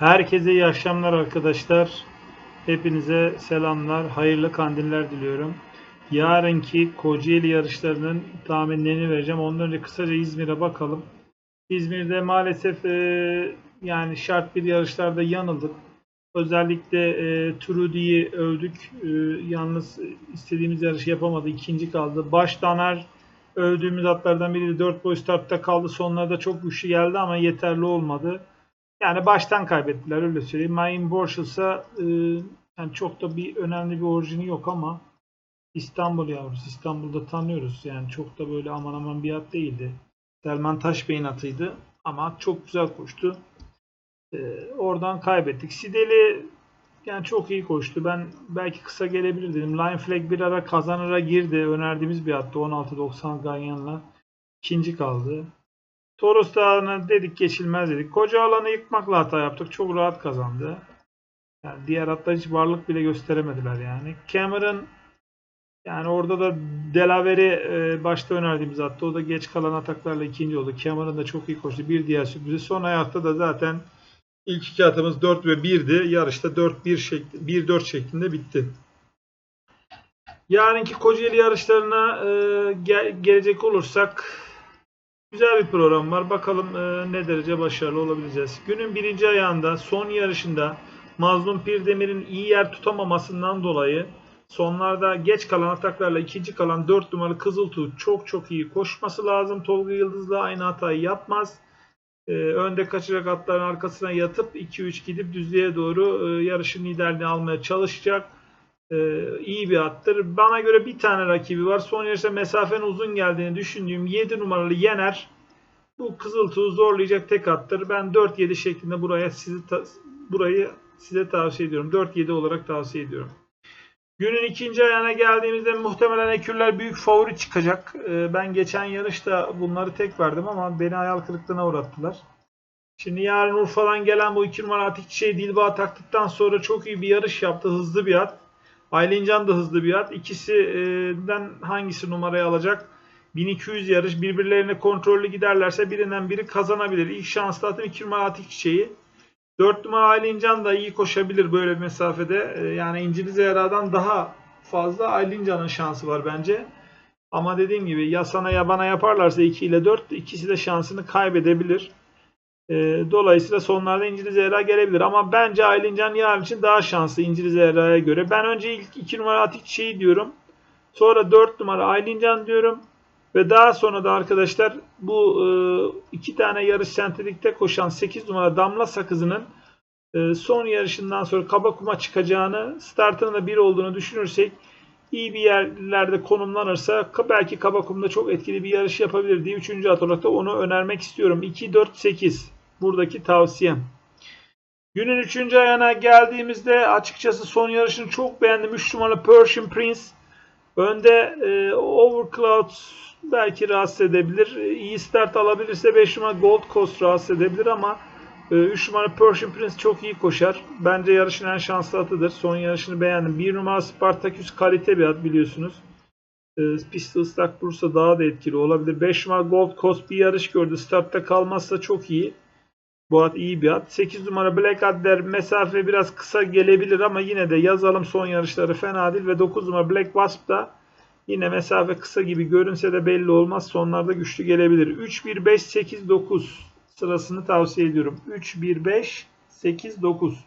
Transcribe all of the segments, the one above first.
Herkese iyi akşamlar arkadaşlar. Hepinize selamlar, hayırlı kandiller diliyorum. Yarınki Kocaeli yarışlarının tahminlerini vereceğim. Ondan önce kısaca İzmir'e bakalım. İzmir'de maalesef e, yani şart bir yarışlarda yanıldık. Özellikle e, Trudy'yi övdük. E, yalnız istediğimiz yarışı yapamadı. ikinci kaldı. Baş Daner övdüğümüz atlardan biri 4 boy startta kaldı. Sonlarda çok güçlü geldi ama yeterli olmadı. Yani baştan kaybettiler öyle söyleyeyim. Main Borschel ise e, yani çok da bir önemli bir orijini yok ama İstanbul yavrusu. İstanbul'da tanıyoruz. Yani çok da böyle aman aman bir at değildi. Selman Taşbey'in atıydı ama çok güzel koştu. E, oradan kaybettik. Sideli yani çok iyi koştu. Ben belki kısa gelebilir dedim. Line Flag bir ara kazanıra girdi. Önerdiğimiz bir attı. 16.90 Ganyan'la. ikinci kaldı. Toros Dağı'na dedik geçilmez dedik. Koca alanı yıkmakla hata yaptık. Çok rahat kazandı. Yani diğer atlar hiç varlık bile gösteremediler yani. Cameron yani orada da Delavere'i e, başta önerdiğimiz attı. O da geç kalan ataklarla ikinci oldu. Cameron da çok iyi koştu. Bir diğer sürprizi. Son ayakta da zaten ilk iki atımız 4 ve 1'di. Yarışta 4-1 şekli, 1-4 şeklinde bitti. Yarınki Kocaeli yarışlarına e, gel- gelecek olursak Güzel bir program var. Bakalım e, ne derece başarılı olabileceğiz. Günün birinci ayağında son yarışında Mazlum Pirdemir'in iyi yer tutamamasından dolayı sonlarda geç kalan ataklarla ikinci kalan 4 numaralı Kızıltuğ çok çok iyi koşması lazım. Tolga Yıldız'la aynı hatayı yapmaz. E, önde kaçacak atların arkasına yatıp 2-3 gidip düzlüğe doğru e, yarışın liderliğini almaya çalışacak. Ee, iyi bir attır. Bana göre bir tane rakibi var. Son yarışta mesafenin uzun geldiğini düşündüğüm 7 numaralı Yener bu Kızıltuğ'u zorlayacak tek attır. Ben 4-7 şeklinde buraya sizi burayı size tavsiye ediyorum. 4-7 olarak tavsiye ediyorum. Günün ikinci ayağına geldiğimizde muhtemelen Ekürler büyük favori çıkacak. Ee, ben geçen yarışta bunları tek verdim ama beni hayal kırıklığına uğrattılar. Şimdi yarın Urfa'dan gelen bu 2 numara Atik Çiçeği Dilba taktıktan sonra çok iyi bir yarış yaptı. Hızlı bir at. Aylincan da hızlı bir at. İkisinden hangisi numarayı alacak? 1200 yarış birbirlerine kontrollü giderlerse birinden biri kazanabilir. İlk şanslı atım 2 numara Atik Çiçeği. 4 numara Aylincan da iyi koşabilir böyle bir mesafede. Ee, Yani İnciliz Zehra'dan daha fazla Aylincan'ın şansı var bence. Ama dediğim gibi ya sana ya bana yaparlarsa 2 ile 4 ikisi de şansını kaybedebilir. Ee, dolayısıyla sonlarda İnciliz Zehra gelebilir. Ama bence Aylincan yarın için daha şanslı İnciliz Zehra'ya göre. Ben önce ilk 2 numara Atik Çiçeği diyorum. Sonra 4 numara Aylincan diyorum. Ve daha sonra da arkadaşlar bu e, iki tane yarış sentetikte koşan 8 numara Damla Sakızı'nın e, son yarışından sonra kaba kuma çıkacağını, startının da 1 olduğunu düşünürsek iyi bir yerlerde konumlanırsa belki kaba kumda çok etkili bir yarış yapabilir diye 3. at olarak da onu önermek istiyorum. 2-4-8 buradaki tavsiyem. Günün 3. ayağına geldiğimizde açıkçası son yarışını çok beğendim. 3 numaralı Persian Prince. Önde e, Overcloud belki rahatsız edebilir. E, İyi start alabilirse 5 numara Gold Coast rahatsız edebilir ama 3 numara Persian Prince çok iyi koşar. Bence yarışın en şanslı atıdır. Son yarışını beğendim. 1 numara Spartaküs kalite bir at biliyorsunuz. E, Pisti ıslak Bursa daha da etkili olabilir. 5 numara Gold Coast bir yarış gördü. Startta kalmazsa çok iyi. Bu at iyi bir at. 8 numara Black Adder mesafe biraz kısa gelebilir ama yine de yazalım son yarışları fena değil. Ve 9 numara Black Wasp da yine mesafe kısa gibi görünse de belli olmaz. Sonlarda güçlü gelebilir. 3, 1, 5, 8, 9 sırasını tavsiye ediyorum. 3, 1, 5, 8, 9.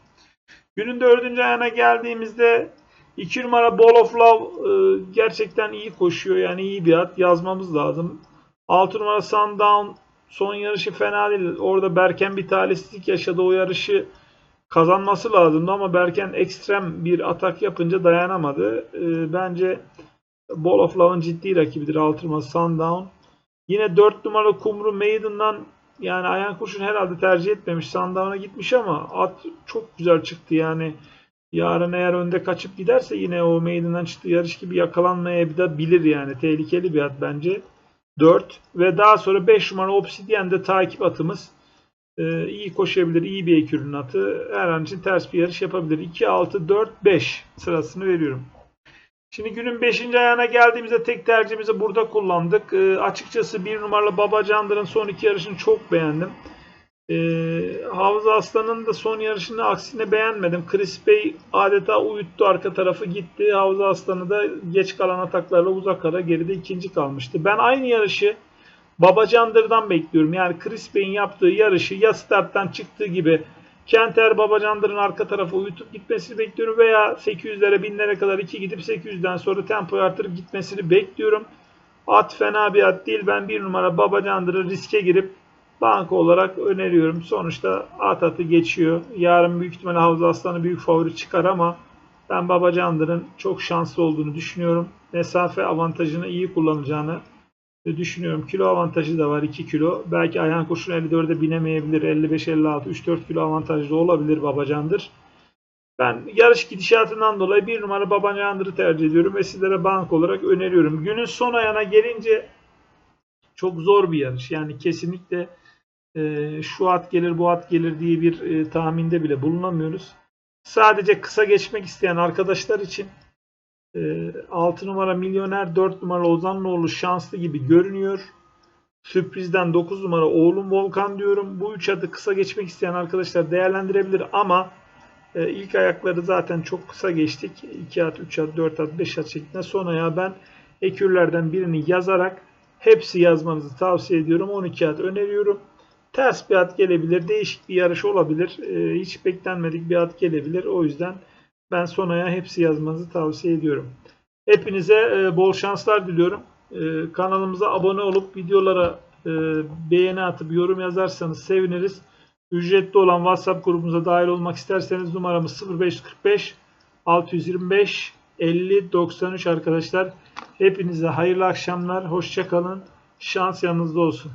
Günün dördüncü ayağına geldiğimizde 2 numara Ball of Love e, gerçekten iyi koşuyor. Yani iyi bir at. Yazmamız lazım. 6 numara Sundown son yarışı fena değil. Orada Berken bir talihsizlik yaşadı. O yarışı kazanması lazımdı ama Berken ekstrem bir atak yapınca dayanamadı. E, bence Ball of Love'ın ciddi rakibidir. 6 numara Sundown. Yine 4 numara Kumru Maiden'dan yani Ayan Kurşun herhalde tercih etmemiş. Sundown'a gitmiş ama at çok güzel çıktı yani. Yarın eğer önde kaçıp giderse yine o meydandan çıktığı yarış gibi yakalanmayabilir yani. Tehlikeli bir at bence. 4 ve daha sonra 5 numara Obsidian de takip atımız. Ee, iyi koşabilir, iyi bir ekürün atı. Her an için ters bir yarış yapabilir. 2, 6, 4, 5 sırasını veriyorum. Şimdi günün 5. ayağına geldiğimizde tek tercihimizi burada kullandık. Ee, açıkçası 1 numaralı Baba Candır'ın son iki yarışını çok beğendim. Ee, Havza Aslan'ın da son yarışını aksine beğenmedim. Chris Bey adeta uyuttu arka tarafı gitti. Havza Aslan'ı da geç kalan ataklarla uzak ara geride ikinci kalmıştı. Ben aynı yarışı Babacandır'dan bekliyorum. Yani Chris Bey'in yaptığı yarışı ya starttan çıktığı gibi Kenter Babacandır'ın arka tarafı uyutup gitmesini bekliyorum veya 800'lere 1000'lere kadar 2 gidip 800'den sonra tempoyu artırıp gitmesini bekliyorum. At fena bir at değil. Ben bir numara Babacandır'ı riske girip banka olarak öneriyorum. Sonuçta at atı geçiyor. Yarın büyük ihtimalle Havza Aslanı büyük favori çıkar ama ben Babacandır'ın çok şanslı olduğunu düşünüyorum. Mesafe avantajını iyi kullanacağını düşünüyorum. Kilo avantajı da var 2 kilo. Belki ayağın kurşun 54'e binemeyebilir. 55-56 3-4 kilo avantajlı olabilir Babacandır. Ben yarış gidişatından dolayı bir numara Babacandır'ı tercih ediyorum ve sizlere bank olarak öneriyorum. Günün son ayağına gelince çok zor bir yarış. Yani kesinlikle e, şu at gelir bu at gelir diye bir e, tahminde bile bulunamıyoruz. Sadece kısa geçmek isteyen arkadaşlar için 6 numara Milyoner, 4 numara Ozanlıoğlu şanslı gibi görünüyor. Sürprizden 9 numara Oğlum Volkan diyorum. Bu 3 adı kısa geçmek isteyen arkadaşlar değerlendirebilir ama e, ilk ayakları zaten çok kısa geçtik. 2 at, 3 at, 4 at, 5 at şeklinde. Son ayağı ben ekürlerden birini yazarak hepsi yazmanızı tavsiye ediyorum. 12 at öneriyorum. Ters bir at gelebilir. Değişik bir yarış olabilir. E, hiç beklenmedik bir at gelebilir. O yüzden ben Sona'ya hepsi yazmanızı tavsiye ediyorum. Hepinize e, bol şanslar diliyorum. E, kanalımıza abone olup videolara e, beğeni atıp yorum yazarsanız seviniriz. Ücretli olan WhatsApp grubumuza dahil olmak isterseniz numaramız 0545 625 50 93 arkadaşlar. Hepinize hayırlı akşamlar. Hoşçakalın. Şans yanınızda olsun.